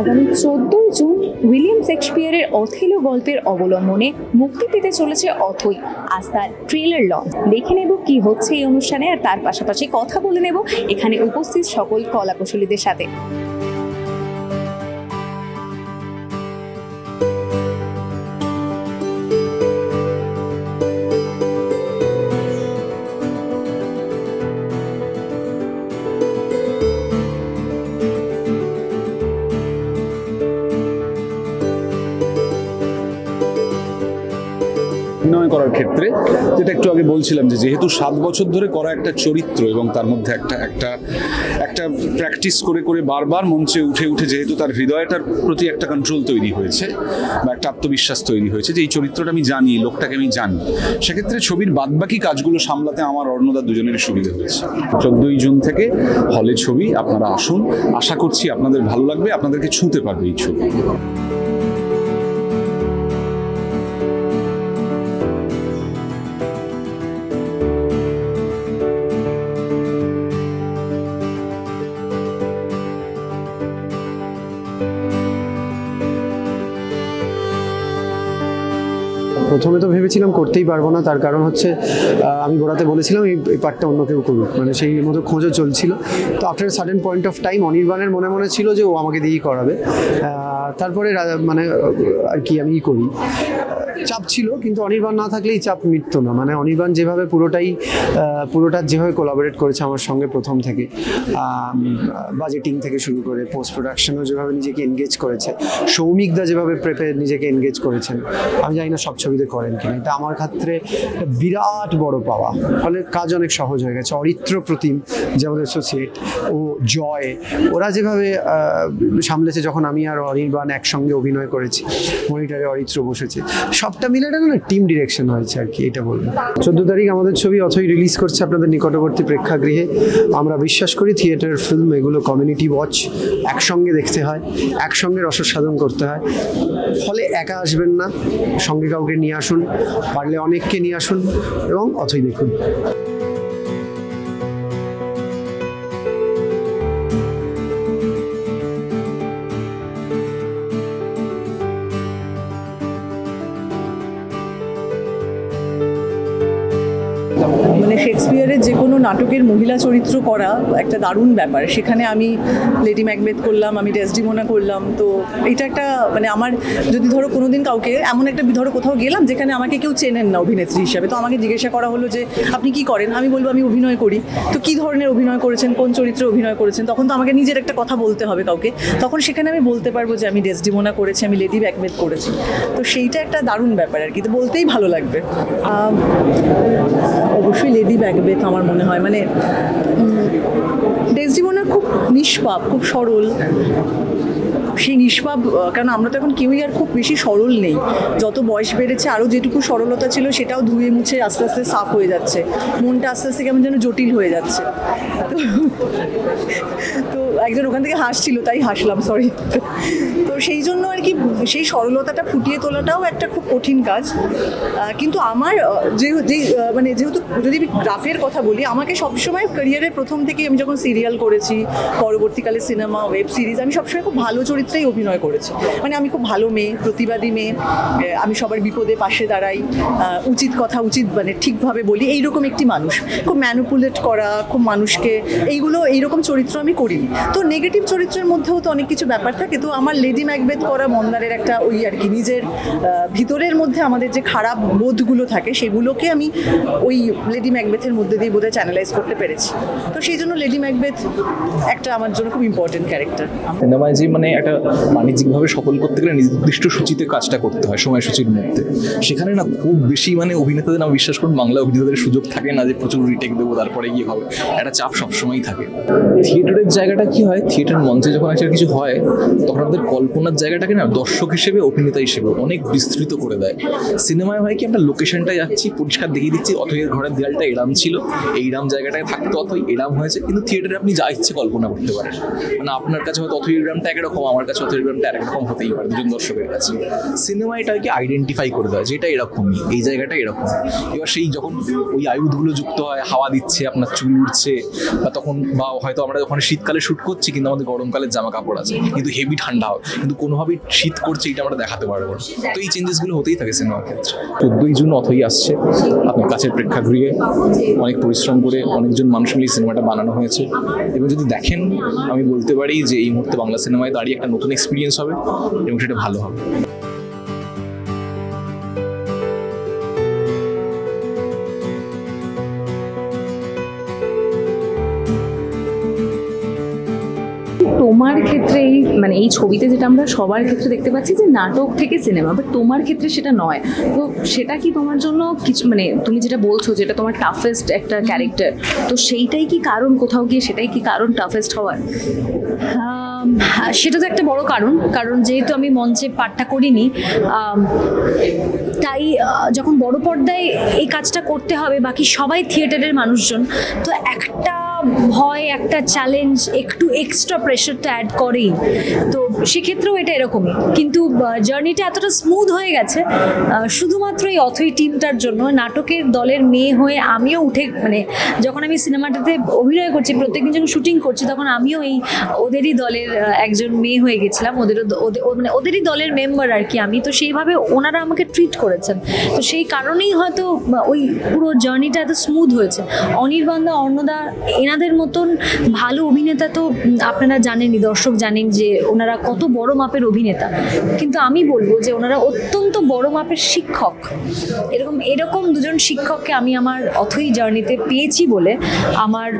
আগামী চোদ্দই June William শেক্সপিয়ারের Othello গল্পের অবলম্বনে মুক্তি পেতে চলেছে অথই। আজ তার ট্রেলার লঞ্চ দেখে নেব কি হচ্ছে এই অনুষ্ঠানে আর তার পাশাপাশি কথা বলে নেব এখানে উপস্থিত সকল কলাকুশলীদের সাথে। ক্ষেত্রে, যেটা একটু আগে বলছিলাম যে যেহেতু সাত বছর ধরে করা একটা চরিত্র এবং তার মধ্যে একটা একটা একটা প্র্যাকটিস করে করে বারবার মঞ্চে উঠে উঠে যেহেতু তার হৃদয়টার প্রতি একটা কন্ট্রোল তৈরি হয়েছে বা একটা আত্মবিশ্বাস তৈরি হয়েছে যে এই চরিত্রটা আমি জানি, লোকটাকে আমি জানি, সেক্ষেত্রে ছবির বাদবাকি কাজগুলো সামলাতে আমার অর্ণদা দুজনের সুবিধা হয়েছে। চোদ্দই জুন থেকে হলে ছবি, আপনারা আসুন। আশা করছি আপনাদের ভালো লাগবে, আপনাদেরকে ছুঁতে পারবে এই ছবি। প্রথমে তো ভেবেছিলাম করতেই পারব না, তার কারণ হচ্ছে আমি গোড়াতে বলেছিলাম এই পার্টটা অন্য কেউ করুক মানে সেই মতো খোঁজও চলছিল। তো after sudden point of time অনির্বাণের মনে মনে ছিল যে ও আমাকে দিয়েই করাবে। তারপরে মানে আর কি আমি ই করি। চাপ ছিল, কিন্তু অনির্বাণ না থাকলেই চাপ মিটতো না। মানে অনির্বাণ যেভাবে পুরোটাই পুরোটা যেভাবে কোলাবোরেট করেছে আমার সঙ্গে প্রথম থেকে বাজেটিং থেকে শুরু করে পোস্ট প্রোডাকশনও যেভাবে নিজেকে এনগেজ করেছে সৌমিকদা যেভাবে প্রেপে নিজেকে এনগেজ করেছেন, আমি জানি না সব ছবিতে করেন কিনা। এটা আমার ক্ষেত্রে বিরাট বড় পাওয়া। ফলে কাজ অনেক সহজ হয়ে গেছে। অরিত্র প্রতিম যে আমাদের অ্যাসোসিয়েট ও জয়, ওরা যেভাবে সামলেছে, যখন আমি আর অনির্বাণ একসঙ্গে অভিনয় করেছি, মনিটারে অরিত্র বসেছে সবটা মিলে এটা না টিম ডিরেকশন হয়েছে আর কি, এটা বলব। চোদ্দ তারিখ আমাদের ছবি অথই রিলিজ করছে আপনাদের নিকটবর্তী প্রেক্ষাগৃহে। আমরা বিশ্বাস করি থিয়েটার ফিল্ম এগুলো কমিউনিটি ওয়াচ একসঙ্গে দেখতে হয়, একসঙ্গে রসসাধন করতে হয়। ফলে একা আসবেন না, সঙ্গে কাউকে নিয়ে আসুন, পারলে অনেককে নিয়ে আসুন, এবং অথই দেখুন। মানে শেক্সপিয়ারের যে কোনো নাটকের মহিলা চরিত্র করা একটা দারুণ ব্যাপার। সেখানে আমি লেডি ম্যাকবেথ করলাম, আমি ডেসডিমোনা করলাম, তো এটা একটা মানে আমার যদি ধরো কোনোদিন কাউকে এমন একটা ধরো কোথাও গেলাম যেখানে আমাকে কেউ চেনেন না অভিনেত্রী হিসাবে, তো আমাকে জিজ্ঞাসা করা হলো যে, আপনি কি করেন? আমি বলব, আমি অভিনয় করি। তো কি ধরনের অভিনয় করেছেন? কোন চরিত্রে অভিনয় করেছেন? তখন তো আমাকে নিজের একটা কথা বলতে হবে কাউকে। তখন সেখানে আমি বলতে পারব যে, আমি ডেসডিমোনা করেছি, আমি লেডি ব্যাকবেথ করেছি। তো সেইটা একটা দারুণ ব্যাপার আর কি, তো বলতেই ভালো লাগবে। অবশ্যই লেডি ব্যাকবেথ আমার মনে হয়। মানে ডেসডিমোনা খুব নিষ্পাপ খুব সরল। সেই নিষ্পাপ কারণ আমরা তো এখন কেউই আর খুব বেশি সরল নেই। যত বয়স বেড়েছে আরও যেটুকু সরলতা ছিল, সেটাও ধুয়ে মুছে আস্তে আস্তে সাফ হয়ে যাচ্ছে। মনটা আস্তে আস্তে কেমন যেন জটিল হয়ে যাচ্ছে। তো- একজন ওখান থেকে হাসছিল, তাই হাসলাম সরি তো সেই জন্য আর কি, সেই সরলতাটা ফুটিয়ে তোলাটাও একটা খুব কঠিন কাজ। কিন্তু আমার যে মানে যেহেতু যদি আমি গ্রাফের কথা বলি, আমাকে সবসময় ক্যারিয়ারের প্রথম থেকে আমি যখন সিরিয়াল করেছি, পরবর্তীকালে সিনেমা ওয়েব সিরিজ আমি সবসময় খুব ভালো চরিত্রেই অভিনয় করেছি। মানে আমি খুব ভালো মেয়ে, প্রতিবাদী মেয়ে আমি সবার বিপদে পাশে দাঁড়াই উচিত কথা উচিত মানে ঠিকভাবে বলি, এইরকম একটি মানুষ। খুব ম্যানুপুলেট করা, খুব মানুষকে, এইগুলো, এইরকম চরিত্র আমি করিনি। তো নেগেটিভ চরিত্রের মধ্যেও তো অনেক কিছু ব্যাপার থাকে, তো আমার লেডি ম্যাকবেথ করা মন্দারের একটা ওই আর কি, নিজের ভিতরের মধ্যে আমাদের যে খারাপ বোধগুলো থাকে, সেগুলোকে আমি ওই লেডি ম্যাকবেথের মধ্যে দিয়ে বোধহয় চ্যানেলাইজ করতে পেরেছি। তো সেই জন্য লেডি ম্যাকবেথ একটা আমার জন্য খুব ইম্পর্টেন্ট ক্যারেক্টার মানে একটা বাণিজ্যিকভাবে সফল করতে গেলে নির্দিষ্ট সূচিতে কাজটা করতে হয়, সময়সূচির মধ্যে। সেখানে না খুব বেশি মানে অভিনেতাদের আমি বিশ্বাস করুন, বাংলা অভিনেতাদের সুযোগ থাকে না যে প্রচুর রিটেক দেবো, তারপরে গিয়ে হবে। একটা চাপ সবসময়ই থাকে। থিয়েটারের জায়গাটা কি হয়? থিয়েটার মঞ্চে যখন একটা কিছু হয়, তখন আমাদের কল্পনার জায়গাটাকে না দর্শক হিসেবে, অভিনেতা হিসেবে অনেক বিস্তৃত করে দেয়। সিনেমায় হয় কি, আমরা লোকেশনটা যাচ্ছি, পরিষ্কার দেখিয়ে দিচ্ছি, অথই ঘরের দেয়ালটা এরাম ছিল এইরাম জায়গাটায় থাকতো, অথই এরাম হয়েছে, কিন্তু থিয়েটারে আপনি যা ইচ্ছে কল্পনা করতে পারেন। মানে আপনার কাছে হয়তো অথই এরামটা একরকম, আমার কাছে কাছে অথরিটি আরেক রকম হতেই পারে, দুজন দর্শকের কাছে। সিনেমা এটাকে আইডেন্টিফাই করে দেয় যে এটা এরকমই, এই জায়গাটা এরকম। এবার সেই যখন ওই আয়ুধগুলো যুক্ত হয়, হাওয়া দিচ্ছে, আপনার চুল উঠছে বা তখন বা হয়তো আমরা ওখানে শীতকালে শ্যুট করছি, কিন্তু আমাদের গরমকালের জামা কাপড় আছে, কিন্তু হেভি ঠান্ডা হয়, কিন্তু কোনোভাবেই শীত করছে, এটা আমরা দেখাতে পারব না। তো এই চেঞ্জেসগুলো হতেই থাকে সিনেমার ক্ষেত্রে। চোদ্দোই জুন অথই আসছে, আপনার কাছের প্রেক্ষাগৃহে অনেক পরিশ্রম করে অনেকজন মানুষ মিলে সিনেমাটা বানানো হয়েছে। এবং যদি দেখেন, আমি বলতে পারি যে এই মুহূর্তে বাংলা সিনেমায় দাঁড়িয়ে একটা নতুন এক্সপিরিয়েন্স হবে এবং সেটা ভালো হবে। তোমার ক্ষেত্রে এই মানে এই ছবিতে যেটা আমরা সবার ক্ষেত্রে দেখতে পাচ্ছি যে নাটক থেকে সিনেমা বাট তোমার ক্ষেত্রে সেটা নয়। তো সেটা কি তোমার জন্য কিছু মানে তুমি যেটা বলছো যেটা তোমার টাফেস্ট একটা ক্যারেক্টার তো সেইটাই কি কারণ কোথাও গিয়ে সেটাই কি কারণ টাফেস্ট হওয়ার? হ্যাঁ, সেটা তো একটা বড় কারণ কারণ যেহেতু আমি মঞ্চে পাঠটা করিনি তাই যখন বড় পর্দায় এই কাজটা করতে হবে বাকি সবাই থিয়েটারের মানুষজন তো একটা ভয়, একটা চ্যালেঞ্জ একটু এক্সট্রা প্রেশারটা অ্যাড করেই। তো সেক্ষেত্রেও এটা এরকমই। কিন্তু জার্নিটা এতটা স্মুথ হয়ে গেছে শুধুমাত্র এই অথই টিমটার জন্য, নাটকের দলের মেয়ে হয়ে আমিও উঠে মানে যখন আমি সিনেমাটাতে অভিনয় করছি, প্রত্যেকদিন যখন শুটিং করছি, তখন আমিও এই ওদেরই দলের একজন মেয়ে হয়ে গেছিলাম। ওদেরও মানে ওদেরই দলের মেম্বার আর কি আমি। তো সেইভাবে ওনারা আমাকে ট্রিট করেছেন। তো সেই কারণেই হয়তো ওই পুরো জার্নিটা এত স্মুথ হয়েছে। অনির্বাণদা অর্ণদা এনাদের মতন ভালো অভিনেতা তো আপনারা জানেনই, দর্শক জানেন যে ওনারা কত বড় মাপের অভিনেতা। কিন্তু আমি বলব যে ওনারা অত্যন্ত বড় মাপের শিক্ষক। এরকম এরকম দুজন শিক্ষককে আমি আমার অথই জার্নিতে পেয়েছি বলে আমার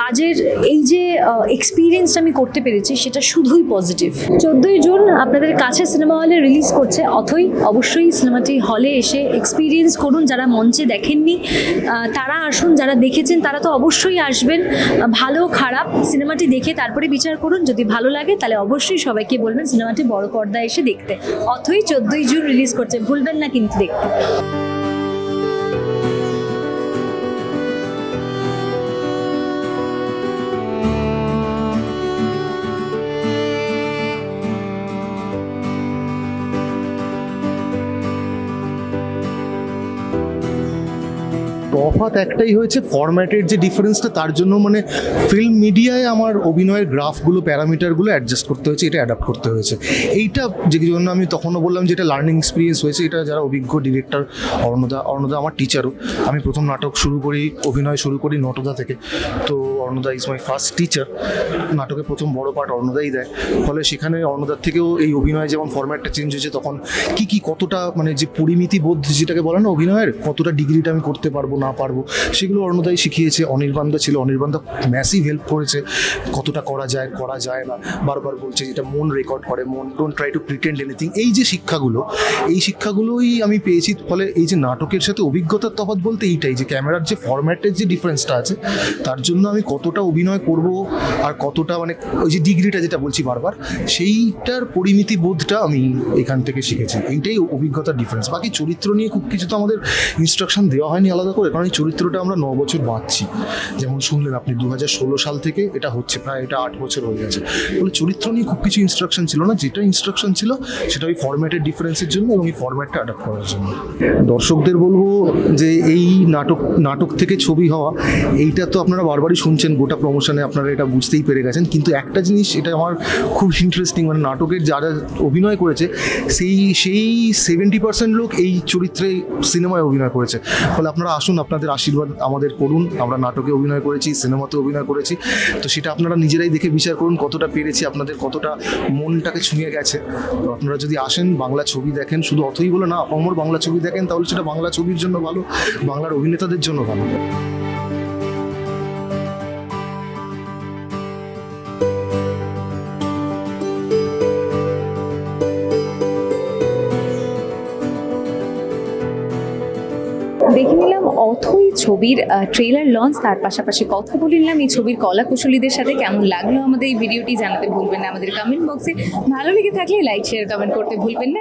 কাজের এই যে এক্সপিরিয়েন্সটা আমি করতে পেরেছি, সেটা শুধুই পজিটিভ চোদ্দোই জুন আপনাদের কাছে সিনেমা হলে রিলিজ করছে, অথই অবশ্যই সিনেমাটি হলে এসে এক্সপিরিয়েন্স করুন। যারা মঞ্চে দেখেননি তারা আসুন, যারা দেখেছেন, তারা তো অবশ্যই আসবেন। ভালো খারাপ সিনেমাটি দেখে তারপরে বিচার করুন। যদি ভালো লাগে, তাহলে অবশ্যই সবাইকে বলবেন সিনেমাটি বড় পর্দায় এসে দেখতে। অথই চোদ্দোই জুন রিলিজ করছে। ভুলবেন না কিন্তু দেখতে। তফাৎ একটাই হয়েছে ফরম্যাটের যে ডিফারেন্সটা তার জন্য মানে ফিল্ম মিডিয়ায় আমার অভিনয়ের গ্রাফগুলো প্যারামিটারগুলো অ্যাডজাস্ট করতে হয়েছে, এটা অ্যাডাপ্ট করতে হয়েছে। এইটা যে জন্য আমি তখনও বললাম যে এটা লার্নিং এক্সপিরিয়েন্স হয়েছে, এটা যারা অভিজ্ঞ ডিরেক্টর অর্ণদা অর্ণদা আমার টিচারও আমি প্রথম নাটক শুরু করি, অভিনয় শুরু করি নটদা থেকে। তো অর্ণদা ইজ মাই ফার্স্ট টিচার নাটকে প্রথম বড় পার্ট অর্ণদাই দেয়। ফলে সেখানে অর্ণদার থেকেও এই অভিনয় যেমন ফরম্যাটটা চেঞ্জ হয়েছে, তখন কি কি কতটা মানে যে পরিমিতি বোধ যেটাকে বলে না অভিনয়ের, কতটা ডিগ্রিটা আমি করতে পারব না পারব। সেগুলো অর্ণদাই শিখিয়েছে। অনির্বাণদা ছিল, অনির্বাণদা ম্যাসিভ হেল্প করেছে। কতটা করা যায় করা যায় না। বারবার বলছে যেটা মন রেকর্ড করে, মন don't try to pretend anything এই যে শিক্ষাগুলো, এই শিক্ষাগুলোই আমি পেয়েছি। ফলে এই যে নাটকের সাথে অভিজ্ঞতার তফাৎ বলতে এইটাই যে ক্যামেরার যে ফরম্যাটের যে ডিফারেন্সটা আছে, তার জন্য আমি কতটা অভিনয় করব আর কতটা মানে ওই যে ডিগ্রিটা যেটা বলছি বারবার, সেইটার পরিমিতি বোধটা আমি এখান থেকে শিখেছি। এইটাই অভিজ্ঞতার ডিফারেন্স বাকি চরিত্র নিয়ে খুব কিছু তো আমাদের ইনস্ট্রাকশন দেওয়া হয়নি আলাদা করে। কারণ এই চরিত্রটা আমরা ন বছর বাঁচছি। যেমন শুনলেন আপনি দু হাজার ষোলো সাল থেকে এটা হচ্ছে, প্রায় এটা আট বছর হয়ে গেছে। ফলে চরিত্র নিয়ে খুব কিছু ইনস্ট্রাকশন ছিল না। যেটা ইনস্ট্রাকশন ছিল, সেটা ওই ফরম্যাটের ডিফারেন্সের জন্য এবং এই ফরম্যাটটা অ্যাডাপ্ট করার জন্য। দর্শকদের বলব যে এই নাটক নাটক থেকে ছবি হওয়া, এইটা তো আপনারা বারবারই শুনছেন, গোটা প্রমোশনে আপনারা এটা বুঝতেই পেরে গেছেন। কিন্তু একটা জিনিস, এটা আমার খুব ইন্টারেস্টিং মানে নাটকের যারা অভিনয় করেছে, সেই সেই সেভেন্টি পার্সেন্ট লোক এই চরিত্রে সিনেমায় অভিনয় করেছে। ফলে আপনারা আসুন আপনাদের আশীর্বাদ আমাদের করুন। আমরা নাটকে অভিনয় করেছি সিনেমাতে অভিনয় করেছি। তো সেটা আপনারা নিজেরাই দেখে বিচার করুন কতটা পেরেছি, আপনাদের কতটা মনটাকে ছুঁয়ে গেছে। তো আপনারা যদি আসেন, বাংলা ছবি দেখেন, শুধু অথই বলে না অমর বাংলা ছবি দেখেন, তাহলে সেটা বাংলা ছবির জন্য ভালো, বাংলার অভিনেতাদের জন্য ভালো। ছবির ট্রেলার লঞ্চ তার পাশাপাশি কথা বলে নিলাম এই ছবির কলা কুশলীদের সাথে কেমন লাগল আমাদের এই ভিডিওটি জানাতে ভুলবেন না আমাদের কমেন্ট বক্সে ভালো লেগে থাকলে লাইক শেয়ার কমেন্ট করতে ভুলবেন না।